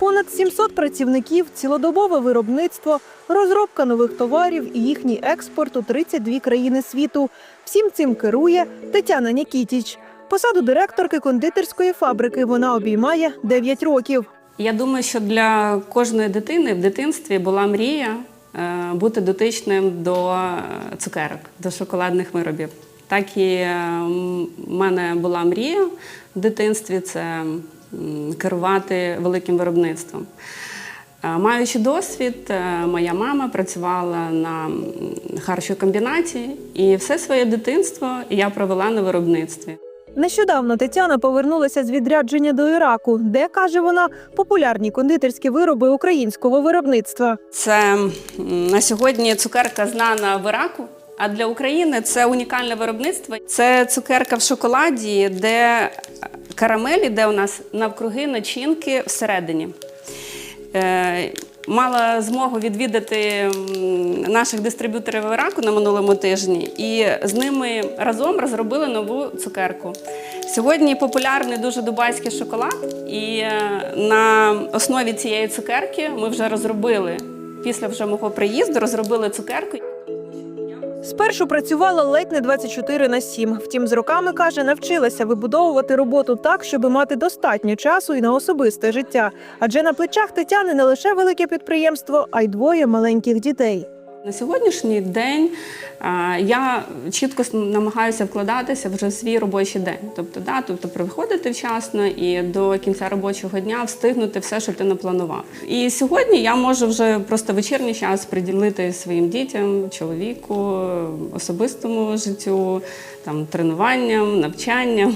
Понад 700 працівників, цілодобове виробництво, розробка нових товарів і їхній експорт у 32 країни світу. Всім цим керує Тетяна Нікітіч. Посаду директорки кондитерської фабрики вона обіймає 9 років. Я думаю, що для кожної дитини в дитинстві була мрія е, бути дотичним до е, цукерок, до шоколадних виробів. Так і е, в мене була мрія в дитинстві це керувати великим виробництвом. Е, Маючи досвід, е, моя мама працювала на харчокомбінаті, і все своє дитинство я провела на виробництві. Нещодавно Тетяна повернулася з відрядження до Іраку, де каже вона популярні кондитерські вироби українського виробництва. Це на сьогодні цукерка знана в Іраку. А для України це унікальне виробництво. Це цукерка в шоколаді, де карамелі, де у нас навкруги начинки всередині. Е, Мала змогу відвідати наших дистриб'юторів в Іраку на минулому тижні, і з ними разом розробили нову цукерку. Сьогодні популярний дуже дубайський шоколад, і е, на основі цієї цукерки ми вже розробили після вже мого приїзду, розробили цукерку. Спершу працювала ледь не 24 на 7. Втім, з роками каже, навчилася вибудовувати роботу так, щоб мати достатньо часу і на особисте життя. Адже на плечах Тетяни не лише велике підприємство, а й двоє маленьких дітей. На сьогоднішній день я чітко намагаюся вкладатися вже в свій робочий день. Тобто, да, тобто приходити вчасно і до кінця робочого дня встигнути все, що ти напланував. І сьогодні я можу вже просто вечірній час приділити своїм дітям, чоловіку, особистому життю, там тренуванням, навчанням.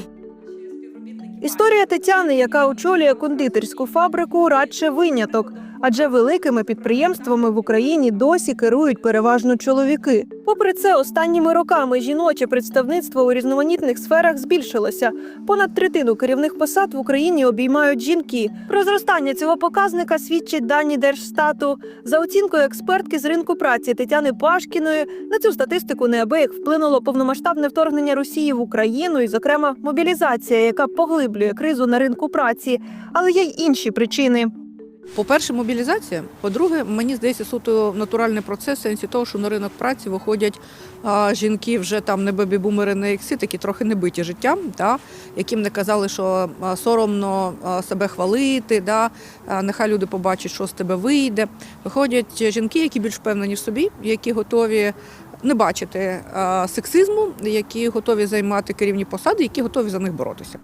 Історія Тетяни, яка очолює кондитерську фабрику, радше виняток. Адже великими підприємствами в Україні досі керують переважно чоловіки. Попри це, останніми роками жіноче представництво у різноманітних сферах збільшилося. Понад третину керівних посад в Україні обіймають жінки. Про зростання цього показника свідчать дані Держстату. За оцінкою експертки з ринку праці Тетяни Пашкіної на цю статистику неабияк вплинуло повномасштабне вторгнення Росії в Україну і, зокрема, мобілізація, яка поглиблює кризу на ринку праці, але є й інші причини. По-перше, мобілізація. По-друге, мені здається, суто натуральний процес в сенсі того, що на ринок праці виходять а, жінки вже там не бебі-бумери, не ікси, такі трохи не биті життям, да, яким не казали, що а, соромно а, себе хвалити, да, а, нехай люди побачать, що з тебе вийде. Виходять жінки, які більш впевнені в собі, які готові. Не бачити а, сексизму, які готові займати керівні посади, які готові за них боротися.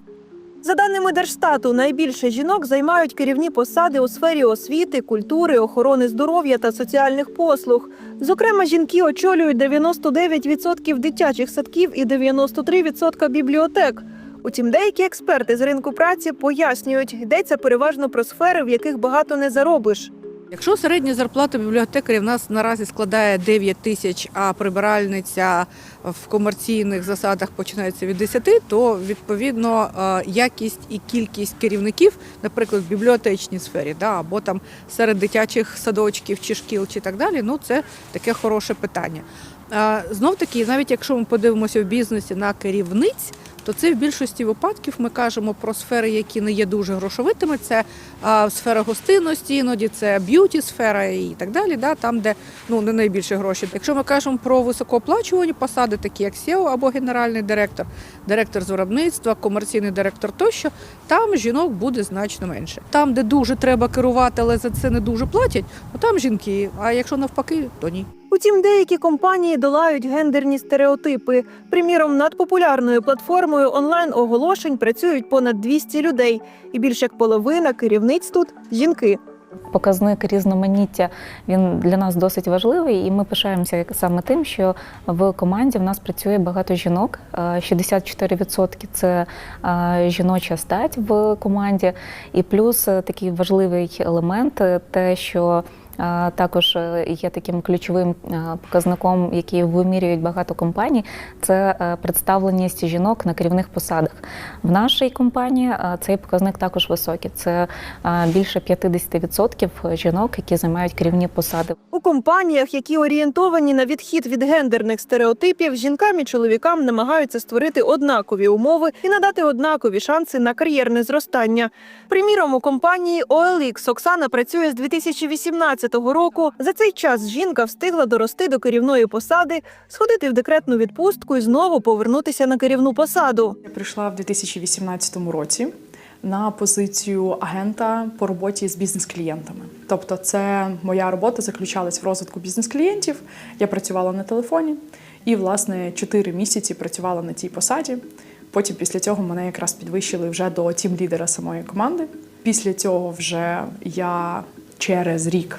За даними Держстату, найбільше жінок займають керівні посади у сфері освіти, культури, охорони здоров'я та соціальних послуг. Зокрема, жінки очолюють 99% дитячих садків і 93% бібліотек. Утім, деякі експерти з ринку праці пояснюють, йдеться переважно про сфери, в яких багато не заробиш. Якщо середня зарплата бібліотекаря в нас наразі складає 9 тисяч, а прибиральниця в комерційних засадах починається від 10, то відповідно е, якість і кількість керівників, наприклад, в бібліотечній сфері, да, або там серед дитячих садочків чи шкіл, чи так далі, ну це таке хороше питання. Знов таки, навіть якщо ми подивимося в бізнесі на керівниць, то це в більшості випадків ми кажемо про сфери, які не є дуже грошовитими. Це а, сфера гостинності, іноді це б'юті сфера і так далі. Да, там, де ну не найбільше гроші. Якщо ми кажемо про високооплачувані посади, такі як SEO або генеральний директор, директор з виробництва, комерційний директор тощо, там жінок буде значно менше. Там, де дуже треба керувати, але за це не дуже платять, ну там жінки. А якщо навпаки, то ні. Утім, деякі компанії долають гендерні стереотипи. Приміром, над популярною платформою онлайн-оголошень працюють понад 200 людей, і більш як половина керівниць тут жінки. Показник різноманіття він для нас досить важливий, і ми пишаємося саме тим, що в команді в нас працює багато жінок. Е, 64% це е, жіноча стать в команді. І плюс е, такий важливий елемент е, те, що е, також е, є таким ключовим е, показником, який вимірюють багато компаній, це е, представленість жінок на керівних посадах. В нашій компанії цей показник також високий. Це більше 50% жінок, які займають керівні посади. Компаніях, які орієнтовані на відхід від гендерних стереотипів, жінкам і чоловікам намагаються створити однакові умови і надати однакові шанси на кар'єрне зростання. Приміром, у компанії OLX Оксана працює з 2018 року. За цей час жінка встигла дорости до керівної посади, сходити в декретну відпустку і знову повернутися на керівну посаду. Я прийшла в 2018 році на позицію агента по роботі з бізнес-клієнтами. Тобто, це моя робота заключалась в розвитку бізнес-клієнтів. Я працювала на телефоні і, власне, 4 місяці працювала на цій посаді. Потім після цього мене якраз підвищили вже до тім-лідера самої команди. Після цього вже я через рік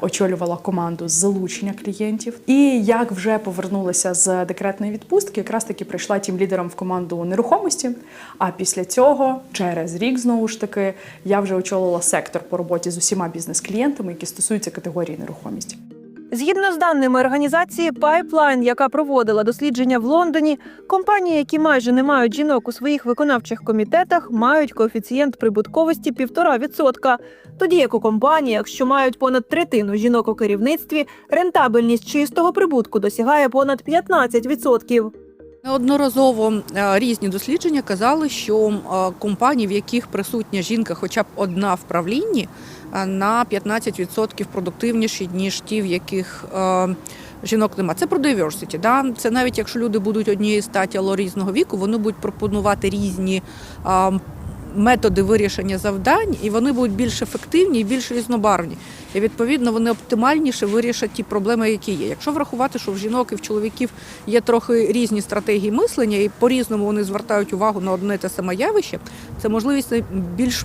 очолювала команду залучення клієнтів. І як вже повернулася з декретної відпустки, якраз таки прийшла тім лідером в команду нерухомості. А після цього, через рік, знову ж таки, я вже очолила сектор по роботі з усіма бізнес-клієнтами, які стосуються категорії нерухомість. Згідно з даними організації Pipeline, яка проводила дослідження в Лондоні, компанії, які майже не мають жінок у своїх виконавчих комітетах, мають коефіцієнт прибутковості 1,5%. Тоді як у компаніях, що мають понад третину жінок у керівництві, рентабельність чистого прибутку досягає понад 15%. Неодноразово е, різні дослідження казали, що е, компанії, в яких присутня жінка, хоча б одна в правлінні, е, на 15% продуктивніші, ніж ті, в яких жінок нема. Це про diversity, да? Це навіть якщо люди будуть однієї статі, але різного віку, вони будуть пропонувати різні. Методи вирішення завдань, і вони будуть більш ефективні і більш різнобарвні. І відповідно вони оптимальніше вирішать ті проблеми, які є. Якщо врахувати, що в жінок і в чоловіків є трохи різні стратегії мислення, і по-різному вони звертають увагу на одне те саме явище, це можливість більш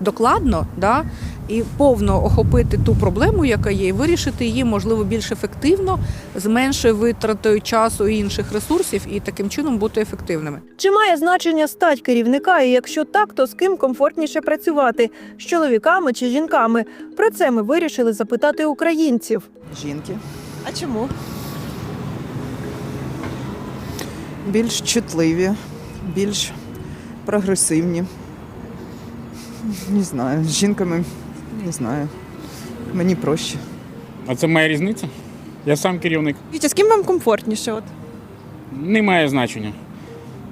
докладно да, і повно охопити ту проблему, яка є, і вирішити її можливо більш ефективно, з меншою витратою часу і інших ресурсів, і таким чином бути ефективними. Чи має значення стать керівника? І якщо так, то з ким комфортніше працювати з чоловіками чи жінками? Про це ми вирішили запитати українців. Жінки А чому? більш чутливі, більш прогресивні. Не знаю, з жінками не знаю. Мені проще. А це має різниця? Я сам керівник. Вітя, з ким вам комфортніше? От Не має значення.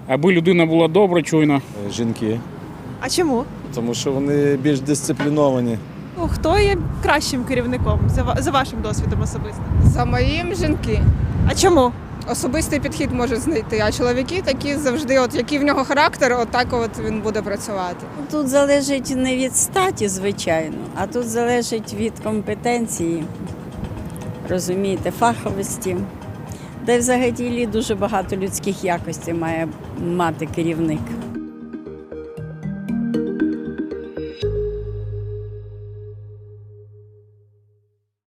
Аби людина була добра, чуйна. жінки, а чому? тому що вони більш дисципліновані. Ну, хто є кращим керівником за, за вашим досвідом особисто? За моїм жінки. А чому? Особистий підхід може знайти, а чоловіки такі завжди, от який в нього характер, от так от він буде працювати. Тут залежить не від статі, звичайно, а тут залежить від компетенції, розумієте, фаховості. Де взагалі дуже багато людських якостей має мати керівник.